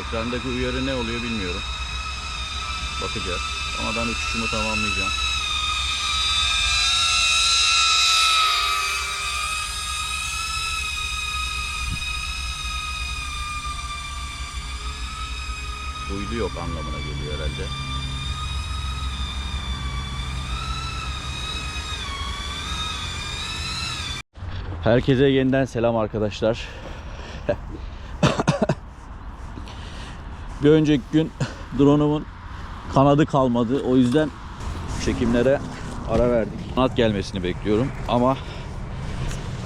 Ekrandaki uyarı ne oluyor bilmiyorum. Bakacağız. Ama ben uçuşumu tamamlayacağım. Uydu yok anlamına geliyor herhalde. Herkese yeniden selam arkadaşlar. Bir önceki gün drone'umun kanadı kalmadı. O yüzden çekimlere ara verdik. Kanat gelmesini bekliyorum ama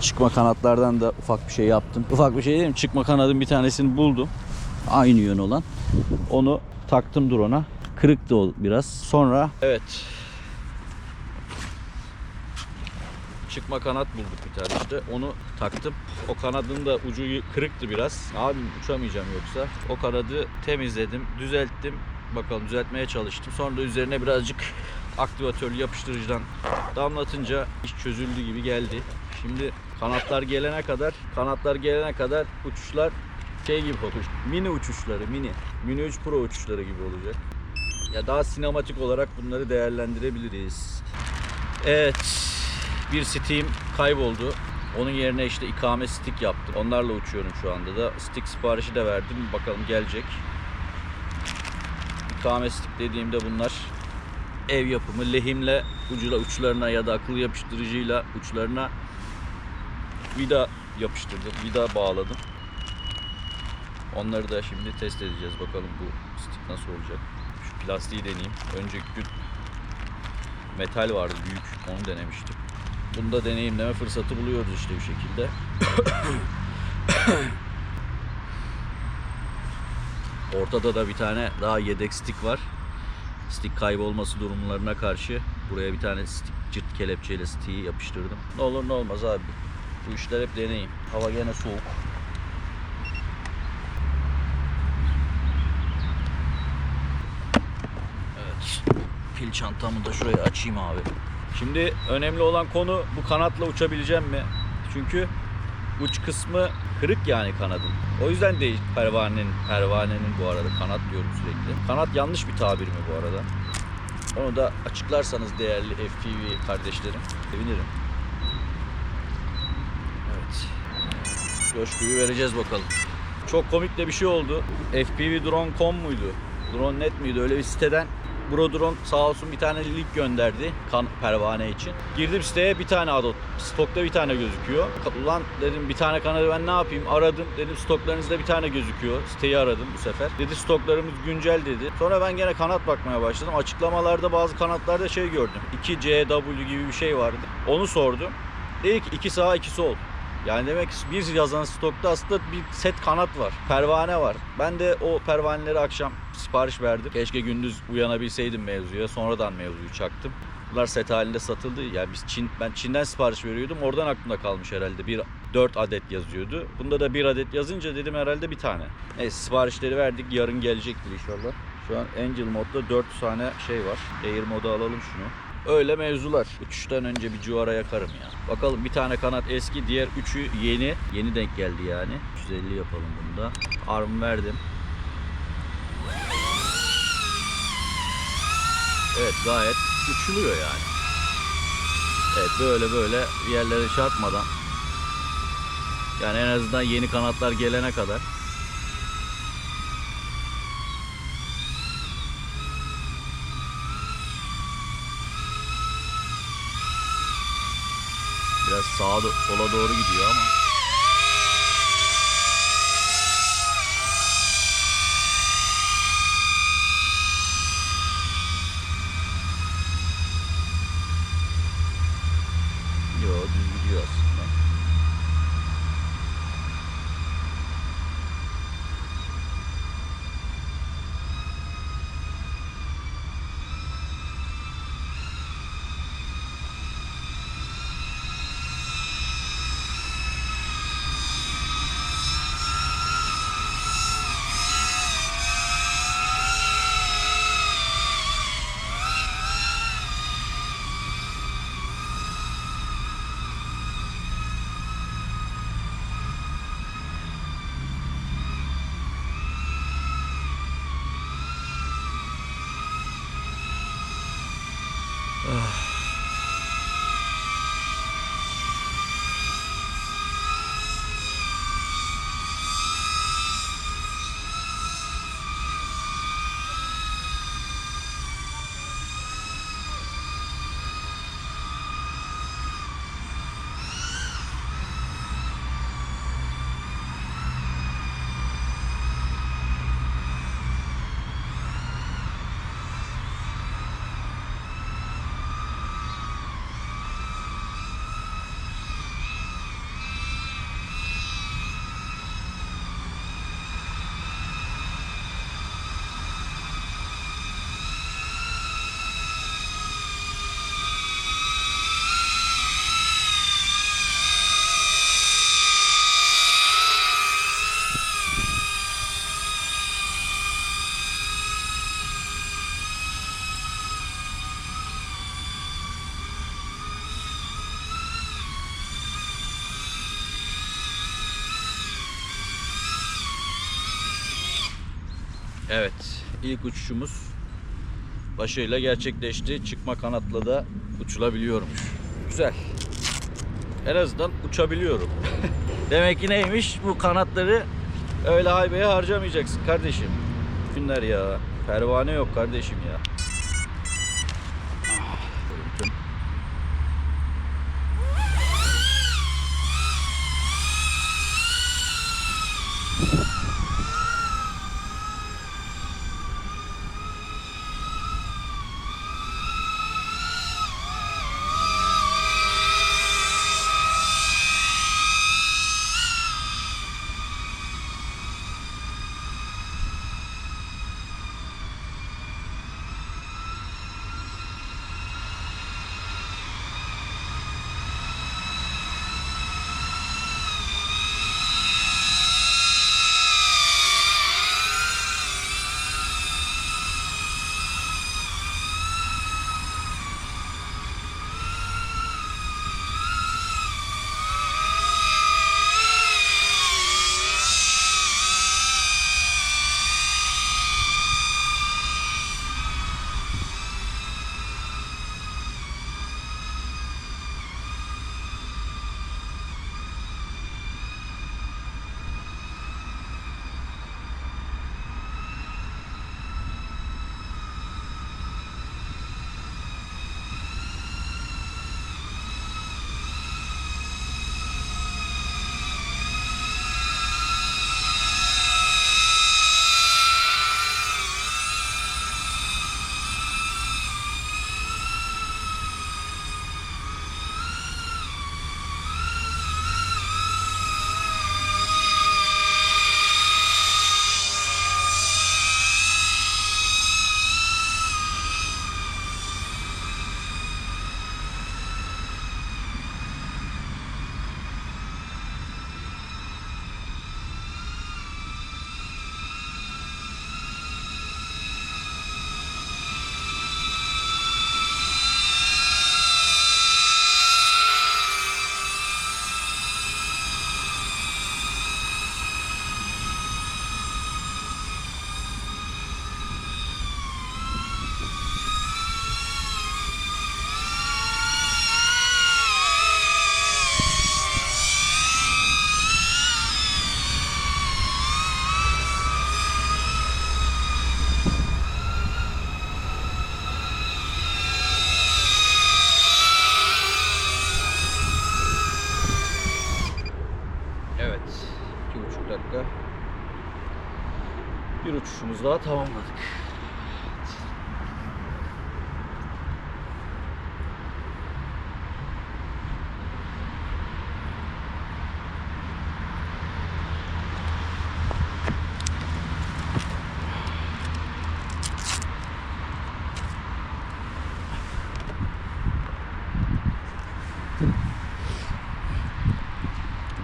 çıkma kanatlardan da ufak bir şey yaptım. Ufak bir şey değil mi? Çıkma kanadın bir tanesini buldum. Aynı yön olan. Onu taktım drone'a. Kırıktı o biraz. Sonra evet çıkma kanat bulduk bir tane işte. Onu taktım. O kanadın da ucu kırıktı biraz. Abi uçamayacağım yoksa. O kanadı temizledim, düzelttim. Bakalım düzeltmeye çalıştım. Sonra da üzerine birazcık aktivatörlü yapıştırıcıdan damlatınca iş çözüldü gibi geldi. Şimdi kanatlar gelene kadar, kanatlar gelene kadar uçuşlar şey gibi olacak. Mini uçuşları, mini. Mini 3 Pro uçuşları gibi olacak. Ya daha sinematik olarak bunları değerlendirebiliriz. Evet. Bir Steam kayboldu. Onun yerine işte ikame stick yaptım. Onlarla uçuyorum şu anda da. Stick siparişi de verdim. Bakalım gelecek. İkame stick dediğimde bunlar ev yapımı lehimle ucuna uçlarına ya da akıllı yapıştırıcıyla uçlarına vida yapıştırdım. Vida bağladım. Onları da şimdi test edeceğiz. Bakalım bu stick nasıl olacak. Şu plastiği deneyeyim. Önceki gün metal vardı büyük. Onu denemiştim. Bunu da deneyimleme fırsatı buluyoruz işte bir şekilde. Ortada da bir tane daha yedek stick var. Stick kaybolması durumlarına karşı buraya bir tane stick cırt kelepçeyle stick'i yapıştırdım. Ne olur ne olmaz abi. Bu işler hep deneyim. Hava gene soğuk. Evet. Pil çantamı da şuraya açayım abi. Şimdi önemli olan konu bu kanatla uçabileceğim mi? Çünkü uç kısmı kırık yani kanadın. O yüzden değil pervanenin, pervanenin bu arada kanat diyorum sürekli. Kanat yanlış bir tabir mi bu arada? Onu da açıklarsanız değerli FPV kardeşlerim sevinirim. Evet. Coşkuyu vereceğiz bakalım. Çok komik de bir şey oldu. FPVDrone.com muydu? Drone.net miydi? Öyle bir siteden Brodron sağ olsun bir tane link gönderdi kan pervane için. Girdim siteye bir tane adet. Stokta bir tane gözüküyor. Ulan dedim bir tane kanalı ben ne yapayım? Aradım. Dedim stoklarınızda bir tane gözüküyor. Siteyi aradım bu sefer. Dedi stoklarımız güncel dedi. Sonra ben gene kanat bakmaya başladım. Açıklamalarda bazı kanatlarda şey gördüm. 2CW gibi bir şey vardı. Onu sordum. Dedi ki 2 sağ 2 sol. Yani demek ki bir yazan stokta aslında bir set kanat var. Pervane var. Ben de o pervaneleri akşam sipariş verdim. Keşke gündüz uyanabilseydim mevzuya. Sonradan mevzuyu çaktım. Bunlar set halinde satıldı. Yani biz Çin, ben Çin'den sipariş veriyordum. Oradan aklımda kalmış herhalde. Bir 4 adet yazıyordu. Bunda da bir adet yazınca dedim herhalde bir tane. Neyse siparişleri verdik. Yarın gelecektir inşallah. Şu an Angel modda 4 tane şey var. Air moda alalım şunu. Öyle mevzular. Uçuştan önce bir civara yakarım ya. Bakalım bir tane kanat eski, diğer üçü yeni. Yeni denk geldi yani. 350 yapalım bunda. Arm verdim. Evet gayet uçuluyor yani. Evet böyle böyle yerlere çarpmadan. Yani en azından yeni kanatlar gelene kadar. Sağa do- sola doğru gidiyor ama. İlk uçuşumuz başarıyla gerçekleşti. Çıkma kanatla da uçulabiliyormuş. Güzel. En azından uçabiliyorum. Demek ki neymiş? Bu kanatları öyle haybeye harcamayacaksın kardeşim. Günler ya. Pervane yok kardeşim ya.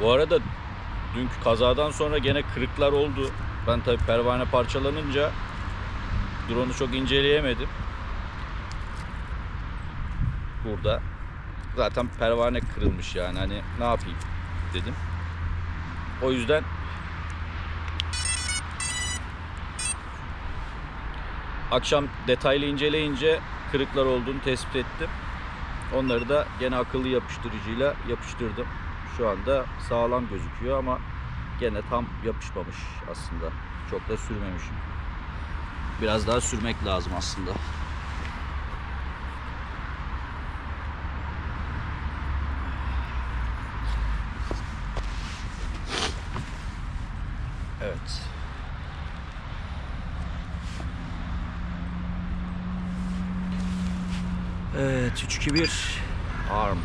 Bu arada dünkü kazadan sonra gene kırıklar oldu. Ben tabi pervane parçalanınca drone'u çok inceleyemedim. Burada zaten pervane kırılmış yani hani ne yapayım dedim. O yüzden akşam detaylı inceleyince kırıklar olduğunu tespit ettim. Onları da gene akıllı yapıştırıcıyla yapıştırdım. Şu anda sağlam gözüküyor ama gene tam yapışmamış aslında. Çok da sürmemişim. Biraz daha sürmek lazım aslında. Evet. Evet 3 2 1 arm.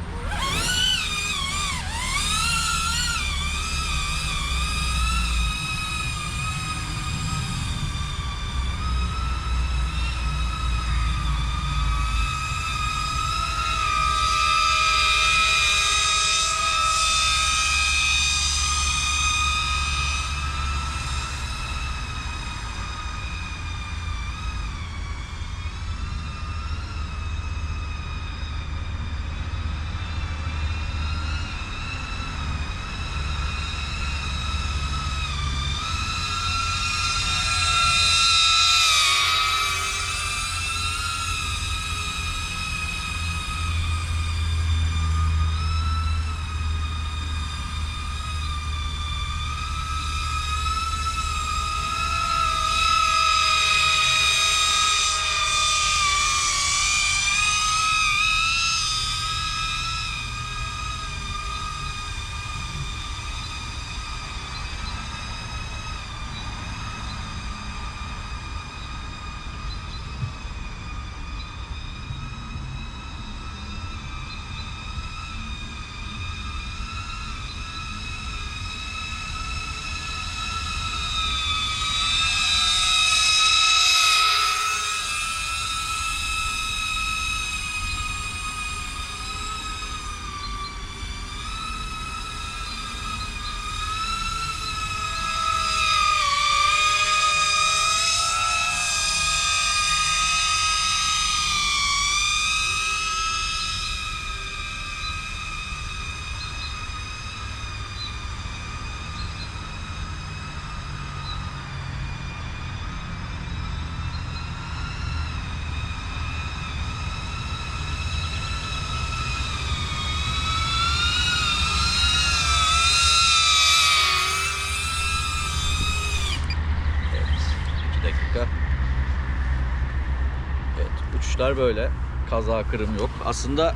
Uçuşlar böyle. Kaza kırım yok. Aslında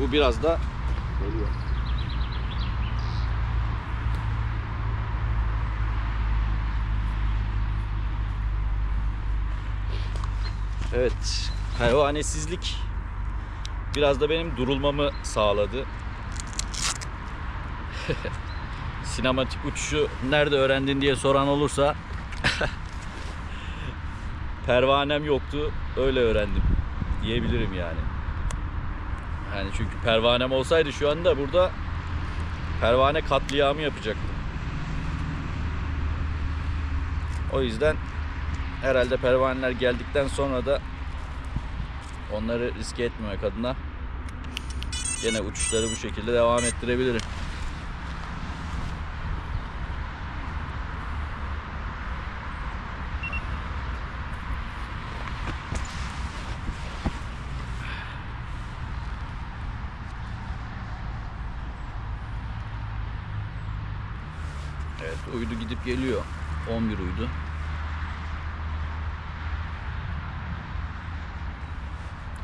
bu biraz da Geliyor. Evet, pervanesizlik biraz da benim durulmamı sağladı. Sinematik uçuşu nerede öğrendin diye soran olursa pervanem yoktu, öyle öğrendim diyebilirim yani. Yani çünkü pervanem olsaydı şu anda burada pervane katliamı yapacaktım. O yüzden herhalde pervaneler geldikten sonra da onları riske etmemek adına gene uçuşları bu şekilde devam ettirebilirim. Evet uydu geliyor. 11 uydu.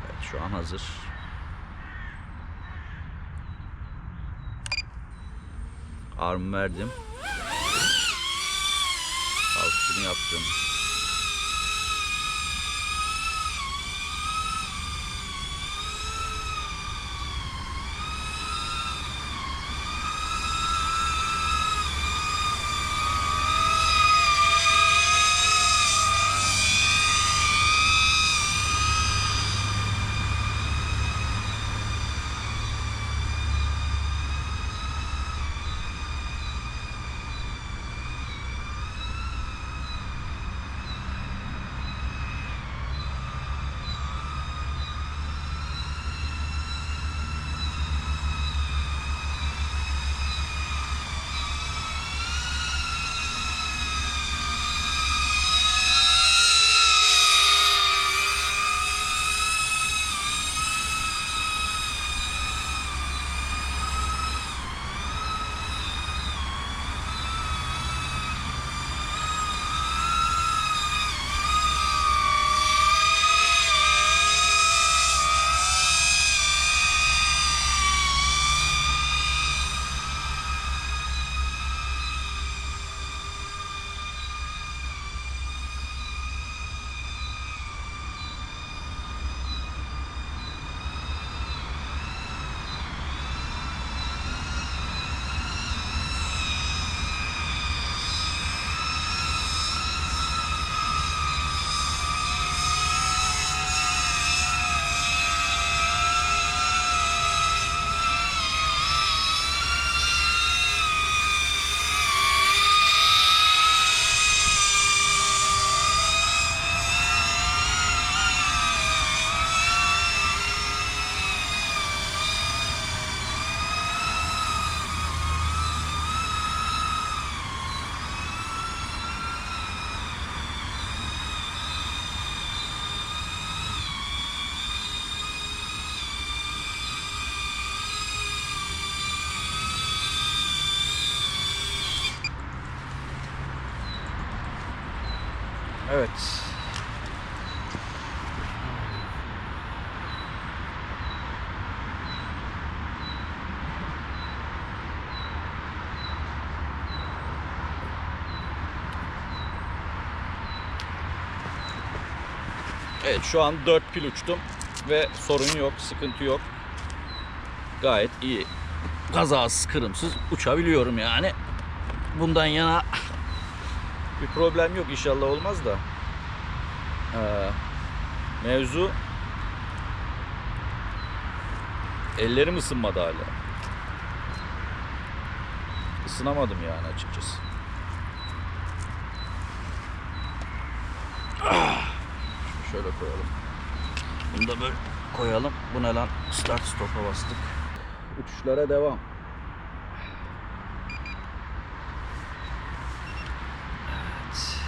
Evet şu an hazır. Arm verdim. Kalkışını yaptım. Evet şu an 4 pil uçtum ve sorun yok, sıkıntı yok. Gayet iyi. Kazasız, kırımsız uçabiliyorum yani. Bundan yana bir problem yok inşallah olmaz da. Ee, mevzu ellerim ısınmadı hala. Isınamadım yani açıkçası. Ah! Şunu şöyle koyalım. Bunu da böyle koyalım. Bu ne lan? Start stop'a bastık. Uçuşlara devam. Evet.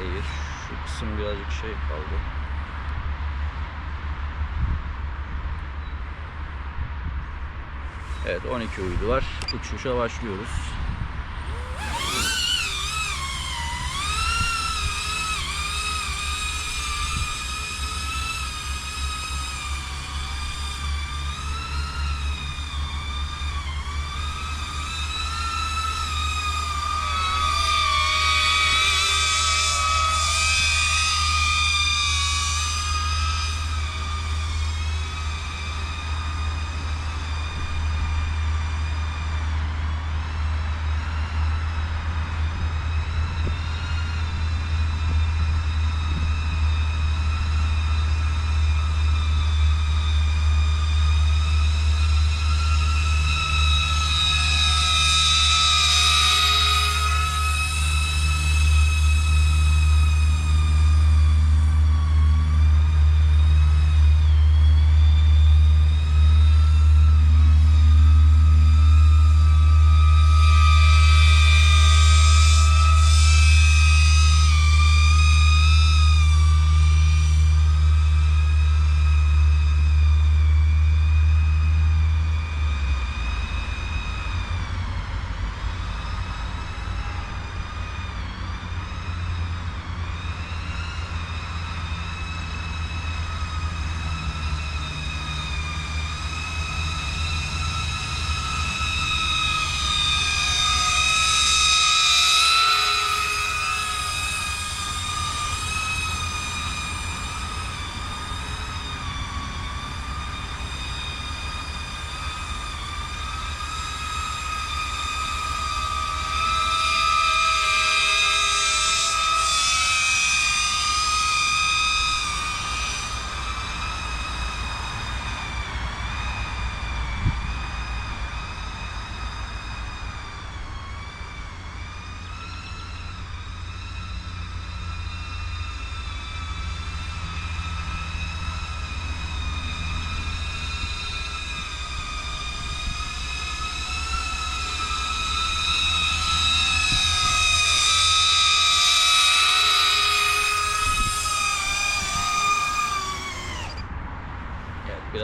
Eğir. Şu kısım birazcık şey kaldı. Evet 12 uydu var. Uçuşa başlıyoruz.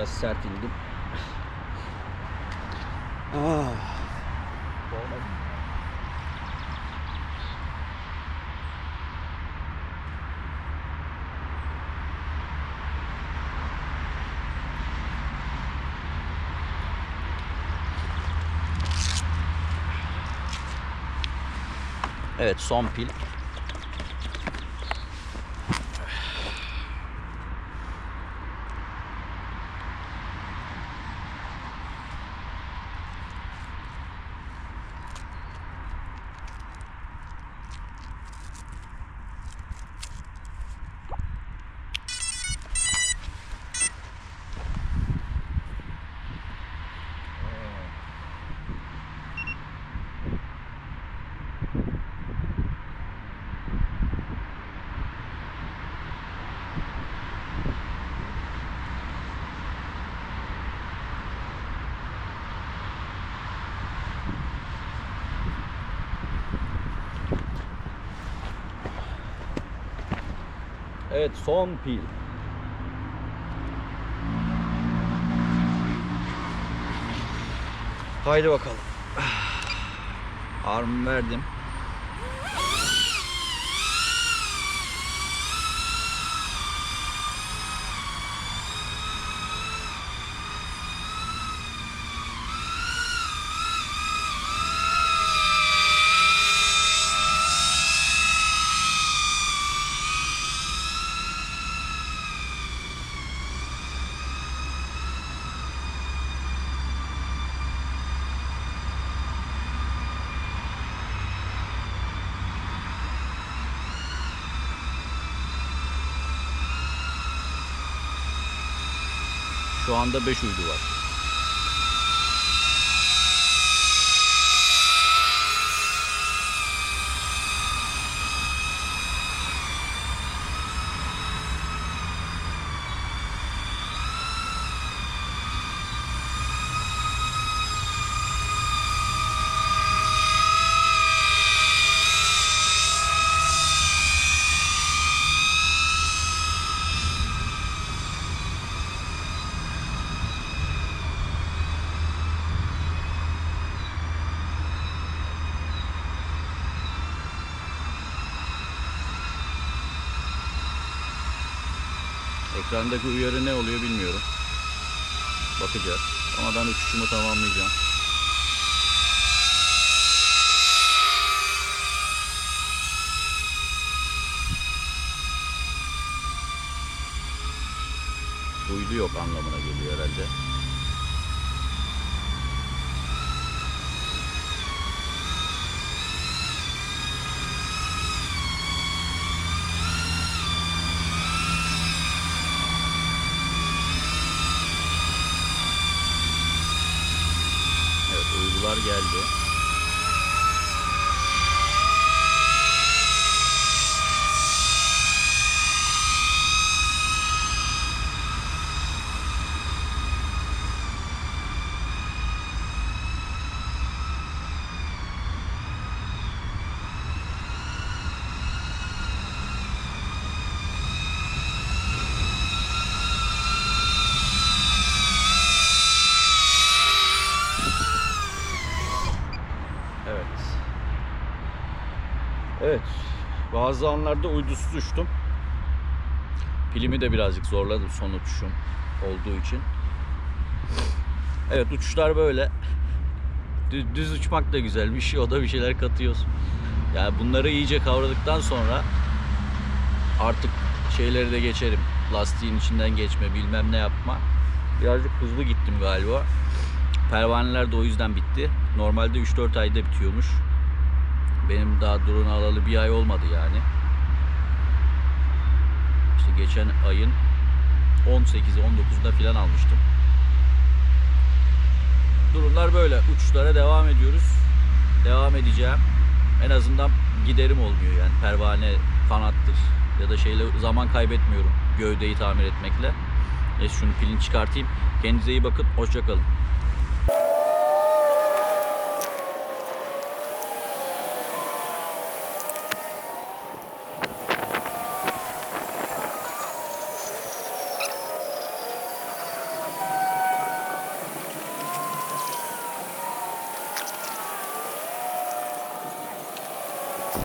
Biraz sert indim. Ah. Evet son pil. Evet son pil. Haydi bakalım. Armı verdim. Şu anda 5 uydu var. Ekrandaki uyarı ne oluyor bilmiyorum. Bakacağız. Ama ben uçuşumu tamamlayacağım. Uydu yok anlamına geliyor herhalde. Evet uydular geldi. Evet. Evet. Bazı anlarda uydusuz uçtum. Pilimi de birazcık zorladım son uçuşum olduğu için. Evet uçuşlar böyle. Düz, düz uçmak da güzel bir şey. O da bir şeyler katıyorsun. Yani bunları iyice kavradıktan sonra artık şeyleri de geçerim. Lastiğin içinden geçme, bilmem ne yapma. Birazcık hızlı gittim galiba. Pervaneler de o yüzden bitti. Normalde 3-4 ayda bitiyormuş. Benim daha drone alalı bir ay olmadı yani. İşte geçen ayın 18'i 19'da falan almıştım. Durumlar böyle. Uçuşlara devam ediyoruz. Devam edeceğim. En azından giderim olmuyor yani. Pervane, kanattır ya da şeyle zaman kaybetmiyorum gövdeyi tamir etmekle. Neyse şunu pilini çıkartayım. Kendinize iyi bakın. Hoşçakalın.